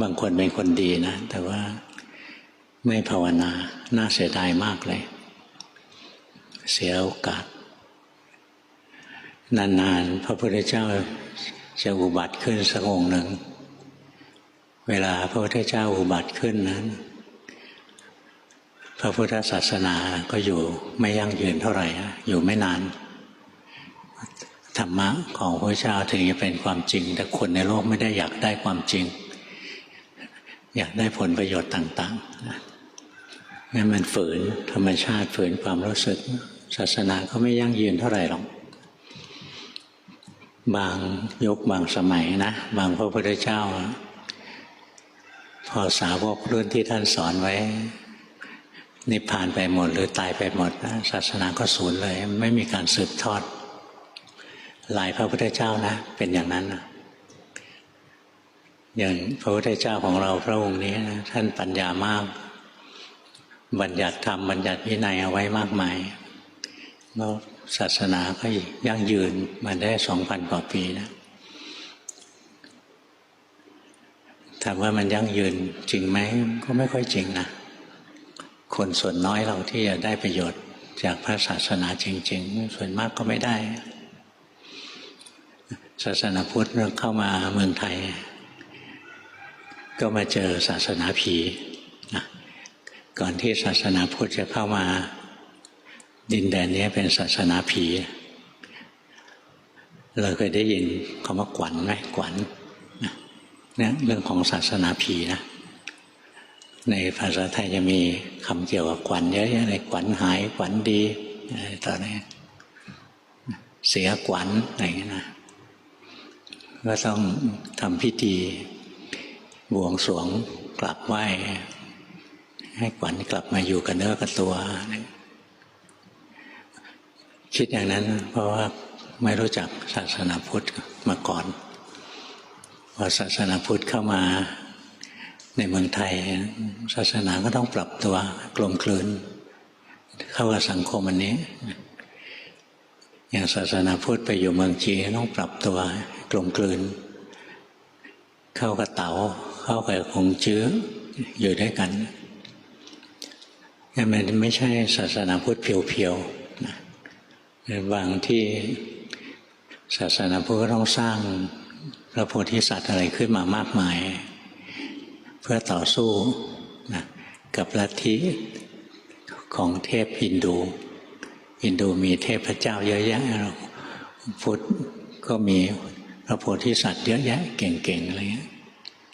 บางคนเป็นคนดีนะ แต่ว่าไม่ภาวนา น่าเสียดายมากเลย เสียโอกาส นานๆ พระพุทธเจ้าจะอุบัติขึ้นสักองค์หนึ่ง เวลาพระพุทธเจ้าอุบัติขึ้นนั้น พระพุทธศาสนาก็อยู่ไม่ยั่งยืนเท่าไหร่ อยู่ไม่นาน ธรรมะของพระเจ้าถึงจะเป็นความจริง แต่คนในโลกไม่ได้อยากได้ความจริง อยากได้ผลประโยชน์ต่างๆงั้นมันฝืนธรรมชาติฝืนความรู้สึก ศาสนาก็ไม่ยั่งยืนเท่าไหร่หรอก บางยุคบางสมัยนะ บางพระพุทธเจ้า พอสาวกรุ่นที่ท่านสอนไว้ นิพพานไปหมด หรือตายไปหมดนะศาสนาก็สูญเลย ไม่มีการสืบทอดหลายพระพุทธเจ้านะ เป็นอย่างนั้นนะ อย่างพระพุทธเจ้าของเราพระองค์นี้นะท่านปัญญามาก บัญญัติธรรมบัญญัติวินัยเอาไว้มากมายแล้วศาสนาก็ยั่งยืนมาได้สองพันกว่าปีนะถามว่ามันยั่งยืนจริงไหมก็ไม่ค่อยจริงนะคนส่วนน้อยเราที่จะได้ประโยชน์จากพระศาสนาจริง ๆ ส่วนมากก็ไม่ได้ ศาสนาพุทธเข้ามาเมืองไทย ก็มาเจอศาสนาผีนะก่อนที่ศาสนาพุทธจะเข้ามา ดินแดนนี้เป็นศาสนาผี เราเคยได้ยินคำว่าขวัญไหมขวัญนะเนี่ยเรื่องของศาสนาผีนะในภาษาไทยจะมีคำเกี่ยวกับขวัญเยอะแยะเลยขวัญหายขวัญดีอะไรต่ออะไรเสียขวัญอะไรอย่างเงี้ยนะก็ต้องทำพิธี บวงสรวงกลับไหว้ให้ขวัญกลับมาอยู่กับเนื้อกับตัว คิดอย่างนั้น เพราะว่าไม่รู้จักศาสนาพุทธมาก่อนพอศาสนาพุทธเข้ามาในเมืองไทย ศาสนาก็ต้องปรับตัวกลมกลืน เข้ากับสังคมอันนี้ อย่างศาสนาพุทธไปอยู่เมืองจีนต้องปรับตัวกลมกลืน เข้ากับเต๋า เข้ากับคงจื้ออยู่ด้วยกันนี่มันไม่ใช่ศาสนาพุทธเพียวๆนะบางที่ศาสนาพุทธก็ต้องสร้างพระโพธิสัตว์อะไรขึ้นมามากมาย เพื่อต่อสู้นะกับลัทธิของเทพฮินดูฮินดูมีเทพเจ้าเยอะแยะพุทธก็มีพระโพธิสัตว์เยอะแยะเก่งๆอะไรเงี้ย